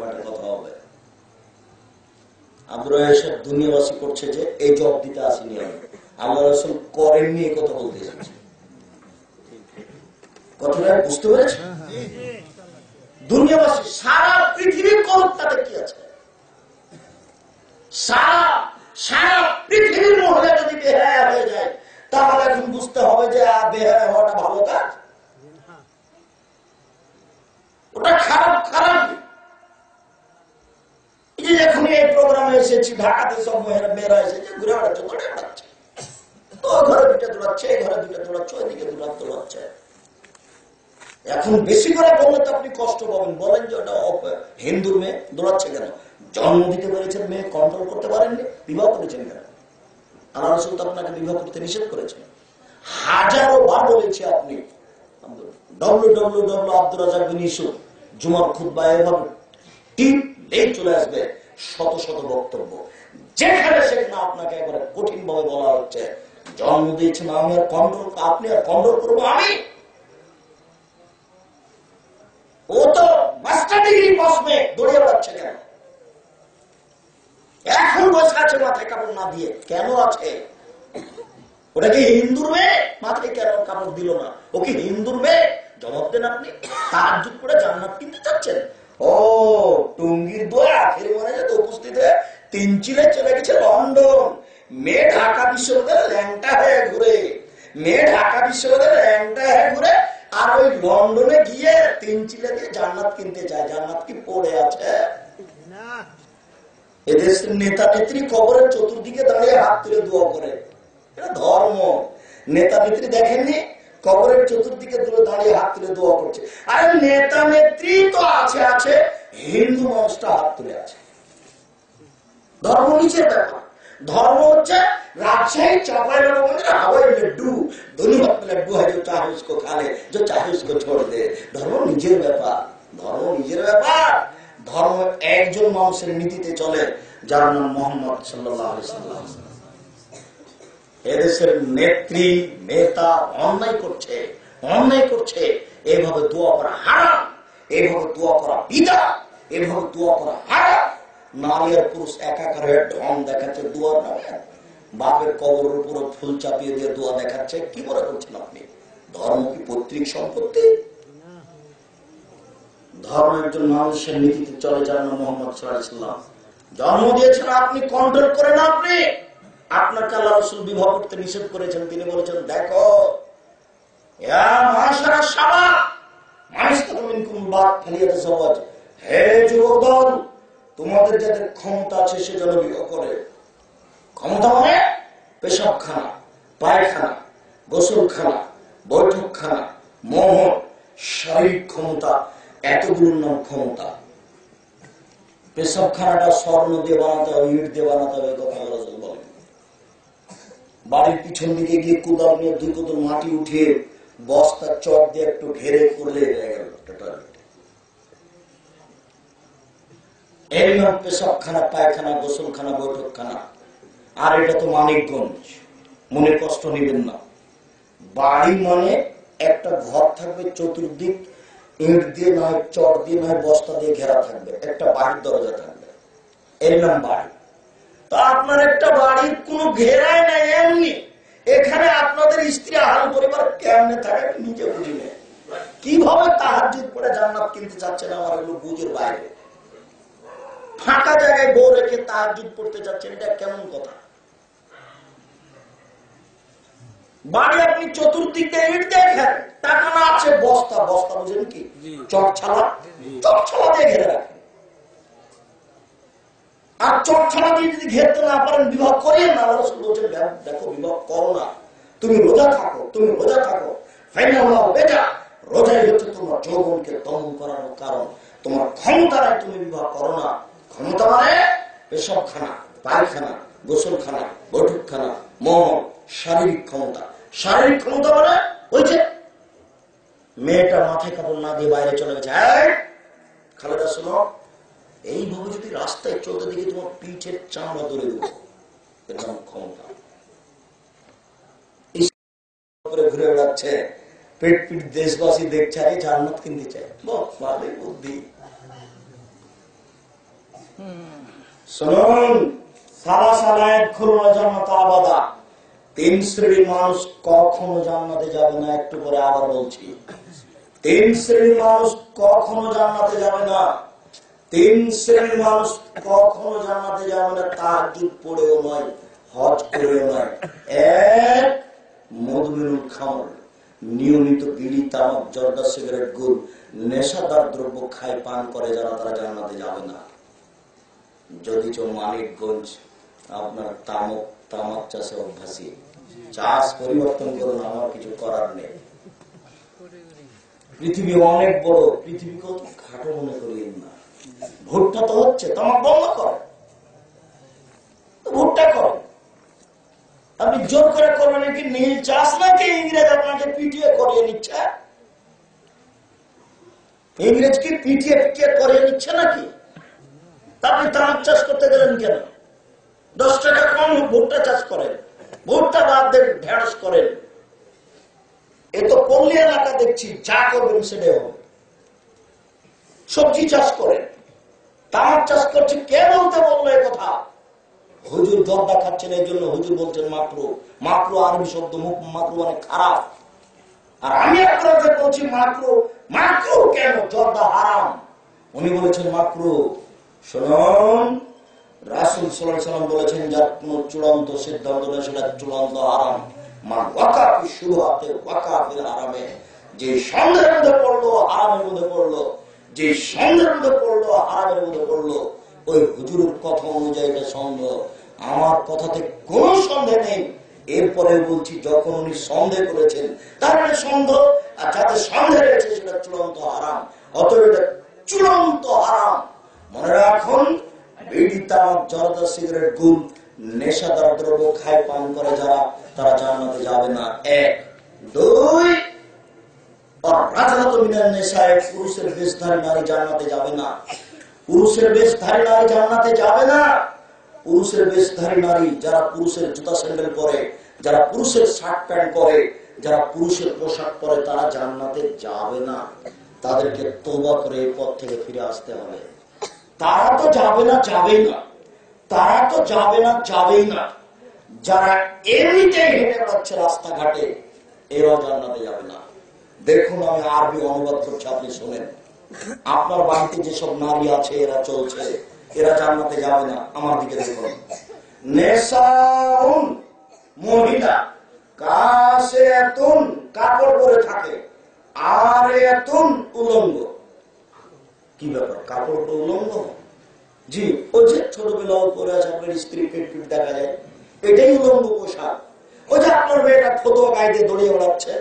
মাঠে কথা হবে। আব্দুর সাহেব দুনিয়াবাসী করছে যে এই জব দিতে আসেনি আমি। আল্লাহ রসুল করেননি এই কথা বলতে এসেছি। কথাটা বুঝতে পেরেছে দুনিয়াবাসী সারা পৃথিবীর করুক তাদের কি আছে? সারা সারা পৃথিবীর মহিলা যদি বেহায়া হয়ে যায় তাহলে এখন বুঝতে হবে যে বেহায়া হওয়াটা ভালো কাজ? ওটা খারাপ খারাপ। এই যে এখন এই প্রোগ্রামে এসেছি সব এসেছে, ঘুরে বেড়াচ্ছে বেড়াচ্ছে। ঘরে দৌড়াচ্ছে ঘরে দৌড়াচ্ছে, ওইদিকে এখন বেশি করে বললে তো আপনি কষ্ট পাবেন। বলেন যে ওটা হিন্দুর মেয়ে দৌড়াচ্ছে কেন? জন্ম দিতে পেরেছেন মেয়ে কন্ট্রোল করতে পারেননি, বিবাহ করেছেন কেন? আল্লাহ রসুল তো আপনাকে বিবাহ করতে নিষেধ করেছেন। হাজারো বার বলেছি আপনি। W W W Abdul Razzak bin Yusuf জুমার খুদ্া এভাবে টিপ লেট চলে আসবে শত শত বক্তব্য। যেখানে সেখানে আপনাকে একবারে কঠিন ভাবে বলা হচ্ছে জন্ম দিয়েছেন আমি আর কন্ট্রোল, আপনি আর কন্ট্রোল করব আমি। ও তো মাস্টার ডিগ্রি বসবে দৌড়ে বেড়াচ্ছে কেন? এখন বসে আছে মাথায় কাপড় না দিয়ে। কেন আছে? ওটা কি হিন্দুর মেয়ে? মাথায় কেন কাপড় দিল না? ও কি হিন্দুর মেয়ে? জবাব দেন আপনি। তার যুগ করে জান্নাত কিনতে চাচ্ছেন? ও টুঙ্গির দোয়া আখের মনে যেতে উপস্থিত হয়ে তিন চিলে চলে গেছে লন্ডন। মেয়ে ঢাকা বিশ্ববিদ্যালয়ে ল্যাংটা হয়ে ঘুরে। মেয়ে ঢাকা বিশ্ববিদ্যালয়ে ল্যাংটা হয়ে ঘুরে আর ওই লন্ডনে গিয়ে তিন চিলে দিয়ে জান্নাত কিনতে চায় জান্নাত কি পড়ে আছে? এদেশের নেতা নেত্রী কবরের চতুর্দিকে দাঁড়িয়ে হাত তুলে দোয়া করে। এটা ধর্ম। নেতা নেত্রী দেখেননি? কবরের চতুর্দিকে দূরে দাঁড়িয়ে হাত তুলে দোয়া করছে। আরে নেতা নেত্রী তো আছে আছে। হিন্দু মানুষটা হাত তুলে আছে। ধর্ম নিচে ব্যাপার ধর্ম হচ্ছে রাজশাহী, চাপাই খালে ছোড় দে। ধর্ম নিজের ব্যাপার। ধর্ম নিজের ব্যাপার। ধর্ম একজন মানুষের নীতিতে চলে, যার নাম মোহাম্মদ সাল্লাম। এদেশের নেত্রী, নেতা অন্যায় করছে অন্যায় করছে। এভাবে দোয়া করা হারাম, এভাবে দোয়া করা বিদা এভাবে দোয়া করা হারাম। নারী আর পুরুষ একাকার হয়ে ঢং দেখাচ্ছে দোয়া নামে বাপের কবরের উপর ফুল চাপিয়ে দিয়ে দোয়া দেখাচ্ছে। কি মনে করছেন আপনি? ধর্ম কি পৈতৃক সম্পত্তি? ধর্ম একজন মানুষের নীতিতে চলে যান না মোহাম্মদ সাল্লাম জন্ম দিয়েছেন আপনি কন্ট্রোল করেন আপনি। আপনাকে আল্লাহ রসুল বিবাহ করতে নিষেধ করেছেন। তিনি বলেছেন দেখো শাবাব, মাইস্তাকুম বাদ ফালিয়াত যাওয়াজ। হে যুবক দল তোমাদের যাদের ক্ষমতা আছে, সে যেন বিবাহ করে। ক্ষমতা মানে পেশাবখানা, পায়খানা, গোসলখানা, বৈঠকখানা মোহন শারীরিক ক্ষমতা, এতগুলোর নাম ক্ষমতা। পেশাবখানাটা স্বর্ণ দিয়ে বানাতে হবে, ইট দিয়ে বানাতে হবে কথা বলেন। বাড়ির পিছন দিকে গিয়ে কোদাল নিয়ে দুই কোদল মাটি উঠিয়ে বস্তা চট দিয়ে একটু ঘেরে করলে হয়ে গেল একটা টয়লেট এর নাম পেশাবখানা পায়খানা, গোসলখানা, বৈঠকখানা। আর এটা তো মানিকগঞ্জ। মনে কষ্ট নেবেন না। বাড়ি মানে একটা ঘর থাকবে চতুর্দিক, ইট দিয়ে নয় চট দিয়ে নয়, বস্তা দিয়ে ঘেরা থাকবে। একটা বাড়ির দরজা থাকবে। এর নাম বাড়ি। তো আপনার একটা বাড়ির কোনো ঘেরাই নাই এমনি। এখানে আপনাদের স্ত্রী আহার পরিবার কেমনে থাকে নিজে বুঝি নেই। কীভাবে তাহার করে জান্নাত কিনতে চাচ্ছেন আমার এগুলো বুঝের বাইরে। ফাঁকা জায়গায় বউ রেখে তাহার পড়তে চাচ্ছেন এটা কেমন কথা? বাড়ি আপনি চতুর্দিক ইট দেখেন আছে বস্তা বস্তা বুঝেন কি? চটছালা চটছালা দিয়ে ঘিরে রাখেন। আর চটছালা দিয়ে যদি ঘেরতে না পারেন বিবাহ করিয়ে না বলছেন "দেখো, বিবাহ করো না। তুমি রোজা থাকো তুমি রোজা থাকো। ফাইনাল্লাহ বেজা রোজাই হচ্ছে তোমার যৌবনকে দমন করানোর কারণ। তোমার ক্ষমতা নাই তুমি বিবাহ করো না। ক্ষমতা মানে পেশবখানা পায়খানা গোসলখানা বৈঠকখানা মন শারীরিক ক্ষমতা। শারীরিক ক্ষমতা মানে ওই যে মেয়েটা মাথায় কাপড় না দিয়ে বাইরে চলে গেছে। খালেদা শোনো এইভাবে যদি রাস্তায় চলতে দেখি তোমার পিঠের চামড়া ধরে দেবো। এরকম ক্ষমতা। ঘুরে বেড়াচ্ছে। পেট পিট দেশবাসী দেখছে আরে জান্নাত কিনতে চায়। বাহ, ভালোই বুদ্ধি। তিন শ্রেণির মানুষ কখনো জান্নাতে যাবে না, একটু পরে আবার বলছি। তিন শ্রেণির মানুষ কখনো জান্নাতে যাবে না। তিন শ্রেণির মানুষ কখনো জান্নাতে যাবে না, তার যুগ পড়েও নয়, হজ করেও নয়। এক মধুমেনুল খামর, নিয়মিত বিড়ি, তামাক, জর্দা, সিগারেট, গুড়, নেশাদার দ্রব্য খায়, পান করে যারা, তারা জান্নাতে যাবে না। যদি মানিকগঞ্জ আপনার তামক, তামাক চাষে অভ্যাসী, চাষ পরিবর্তন করুন, আমার কিছু করার নেই। পৃথিবী অনেক বড়, পৃথিবী কত খাটো মনে করিয়েন না। ভুট্টা তো হচ্ছে, তামাক বন্ধ করে। ভুট্টা করে। আপনি জোর করে করবেন কি, নীল চাষ নাকি ইংরেজ আপনাকে পিটিয়ে করিয়ে নিচ্ছে? ইংরেজ কি পিটিয়ে পিটিয়ে করিয়ে নিচ্ছে নাকি? তা আপনি তামাক চাষ করতে গেলেন কেন? দশ টাকা কম ভুট্টা চাষ করেন, ভুট্টা বাদ দেন, ঢেঁড়স করেন। এ তো পল্লী এলাকা দেখছি, যা করবেন সেটাই হবে। সবজি চাষ করেন। তামাক চাষ করছে, কে বলতে বলল কথা? হুজুর জর্দা খাচ্ছেন এই জন্য হুজুর বলছেন মাত্র মাত্র আরবি শব্দ, মুখ মাত্র অনেক খারাপ। আর আমি আপনাদের বলছি মাত্র মাত্র কেন? জর্দা হারাম। উনি বলেছেন মাত্র রাসুল সাল্লাম বলেছেন যার কোন চূড়ান্ত সিদ্ধান্ত নেই সেটা চূড়ান্ত আরাম। আরামে। আমার কথাতে কোনো সন্দেহ নেই। এরপরে বলছি, যখন উনি সন্দেহ করেছেন, তার মানে সন্দেহ, আর যাতে সন্দেহ রয়েছে সেটা চূড়ান্ত হারাম অতএব এটা চূড়ান্ত হারাম মনে রাখুন সিগারেট গুল নেশাদার দ্রব্য খায়, পান করে যারা, তারা জান্নাতে যাবে না। এক। দুই পুরুষের জুতা স্যান্ডেল পরে, যারা পুরুষের শার্ট প্যান্ট পরে, যারা পুরুষের পোশাক পরে, তারা জান্নাতে যাবে না। তাদেরকে তোবা করে পথ থেকে ফিরে আসতে হবে। তারা তো যাবে না, যাবেই না। তারা তো যাবে না, যাবেই না। যারা এমনিতে হেঁটে বেড়াচ্ছে রাস্তাঘাটে, এরাও জান্নাতে যাবে না। দেখুন, আমি আরবি অনুবাদ করছি, আপনি শোনেন। আপনার বাড়িতে যেসব নারী আছে, এরা চলছে, এরা জান্নাতে যাবে না। আমার দিকে দেখুন। নেশাউন মহিলা কাশে এতুন কাপড় পরে থাকে। আর এতুন উলঙ্গ। কি ব্যাপার? কাপড় তো উলঙ্গ। জি ও যে ছোটবেলা পরে আছে আপনার স্ত্রী পেট পিট দেখা যায়। এটাই উলঙ্গ পোশাক। ও যে আপনার মেয়েটা ফতোয়া দিয়ে দড়িয়ে বেড়াচ্ছে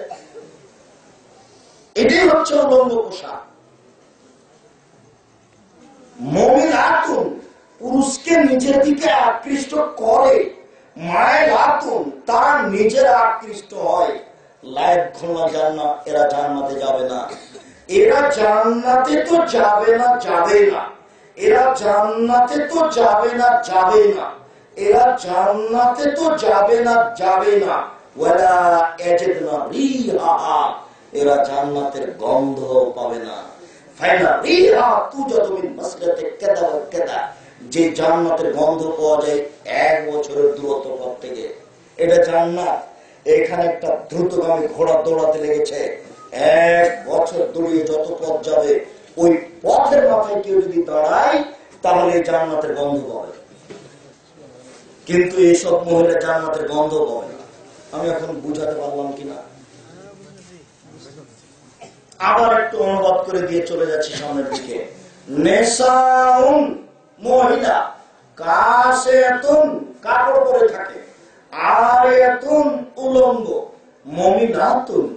এটাই হচ্ছে উলঙ্গ পোশাক। মহিলাতুন পুরুষকে নিজের দিকে আকৃষ্ট করে। মায়ের আতুন, তারা নিজেরা আকৃষ্ট হয়। লাইফ খোলা জান্না এরা জান্নাতে যাবে না। এরা জান্নাতে তো যাবে না যাবে না। এরা জান্নাতে তো যাবে না যাবে না। এরা জান্নাতে তো যাবে না যাবে না। রিহা এরা জান্নাতের গন্ধ পাবে না। যে জান্নাতের গন্ধ পাওয়া যায় এক বছরের দূরত্ব পথ থেকে এটা জান্নাত। এখানে একটা দ্রুতগামী ঘোড়া দৌড়াতে লেগেছে। এক বছর দৌড়িয়ে যত পথ যাবে, ওই পথের মাথায় কেউ যদি দাঁড়ায়, তাহলে জান্নাতের গন্ধ পাবে। কিন্তু এইসব মহিলা জান্নাতের গন্ধ পাবে আমি এখন বুঝাতে পারলাম কিনা? আবার একটু অনুবাদ করে দিয়ে চলে যাচ্ছি সামনের দিকে। নেশাউন মহিলা, কাশে এতুন, কাপড় পরে থাকে। আর এতুন উলঙ্গ, মমিনাতুন।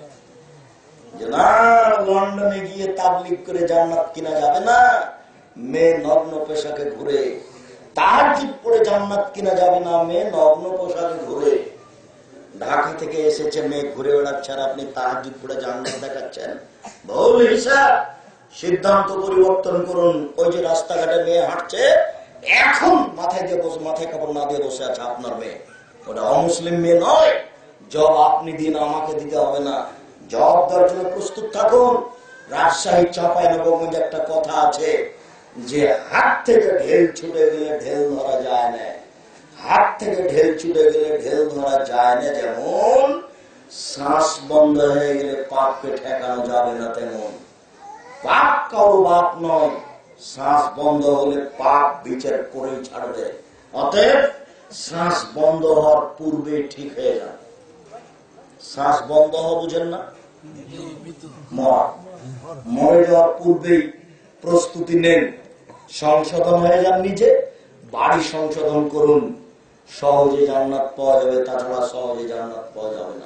লন্ডনে গিয়ে তাবলিগ করে জান্নাত কিনা যাবে না? মেয়ে নগ্ন পেশাকে ঘুরে। তার পরে জান্নাত কিনা যাবে না? মেয়ে নগ্ন পোশাকে ঘুরে। ঢাকা থেকে এসেছে মেয়ে ঘুরে আপনি তাহাজুদ পরে জান্নাত দেখাচ্ছেন? ভুল হিসাব। সিদ্ধান্ত পরিবর্তন করুন। ওই যে রাস্তাঘাটে মেয়ে হাঁটছে, এখন মাথায় দিয়ে বসে মাথায় কাপড় না দিয়ে বসে আছে আপনার মেয়ে। ওটা অমুসলিম মেয়ে নয়। জব আপনি দিন, আমাকে দিতে হবে না। জব দেওয়ার জন্য প্রস্তুত থাকুন। রাজশাহী চাপাই নবগঞ্জ একটা কথা আছে যে, হাত থেকে ঢেল ছুটে গেলে ঢেল ধরা যায় না। হাত থেকে ঢেল ছুটে গেলে ঢেল ধরা যায় না। যেমন শ্বাস বন্ধ হয়ে গেলে পাপকে ঠেকানো যাবে না তেমন। পাপ কারও বাপ নয়। শ্বাস বন্ধ হলে পাপ বিচার করেই ছাড়বে। অতএব শ্বাস বন্ধ হওয়ার পূর্বে ঠিক হয়ে যান শ্বাস বন্ধ হওয়া বুঝেন না? মরা। মরে পূর্বেই প্রস্তুতি নেন। সংশোধন হয়ে যান নিজে। বাড়ি সংশোধন করুন। সহজে জান্নাত পাওয়া যাবে, তাছাড়া সহজে জান্নাত পাওয়া যাবে না।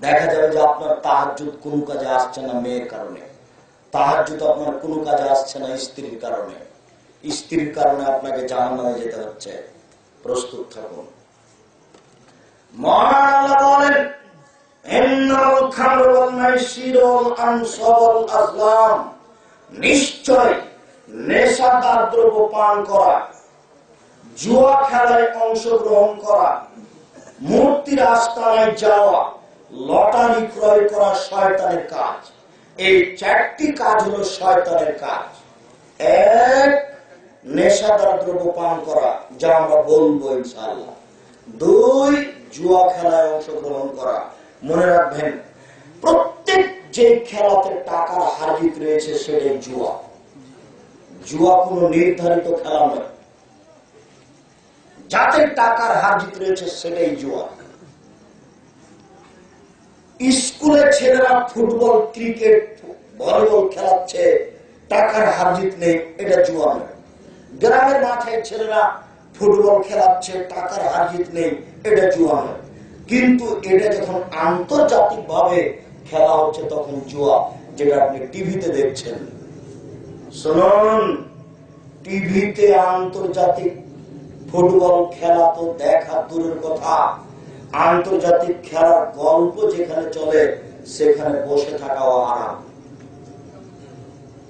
দেখা যাবে যে আপনার তাহাজুদ কোন কাজে আসছে না মেয়ের কারণে। তাহাজুদ আপনার কোন কাজে আসছে না স্ত্রীর কারণে। স্ত্রীর কারণে আপনাকে জাহান্নামে যেতে হচ্ছে। প্রস্তুত থাকুন। মহান বলেন মূর্তির আস্তানায় যাওয়া, লটারি ক্রয় করা শয়তানের কাজ। এই চারটি কাজ হলো শয়তানের কাজ। এক, নেশাদার দ্রব্য পান করা, যা আমরা বলব ইনশাআল্লাহ। দুই, জুয়া খেলায় অংশগ্রহণ করা। মনে রাখবেন, প্রত্যেক যে খেলাতে টাকার হাজিত রয়েছে, সেটাই জুয়া। জুয়া কোনো নির্ধারিত খেলা নয়। যাতে টাকার হাজিত রয়েছে, সেটাই জুয়া। স্কুলে ছেলেরা ফুটবল, ক্রিকেট, ভলিবল খেলাচ্ছে, টাকার হারজিত নেই, এটা জুয়া নয়। গ্রামের মাঠে ছেলেরা ফুটবল খেলাচ্ছে, টাকার হারজিত নেই, এটা জুয়া নয়। কিন্তু এটা যখন আন্তর্জাতিক ভাবে খেলা হচ্ছে, তখন জুয়া, যেটা আপনি টিভিতে দেখছেন। শুনুন, টিভিতে আন্তর্জাতিক ফুটবল খেলা তো দেখা দূরের কথা। আন্তর্জাতিক খেলার গল্প যেখানে চলে, সেখানে বসে থাকাও আরাম।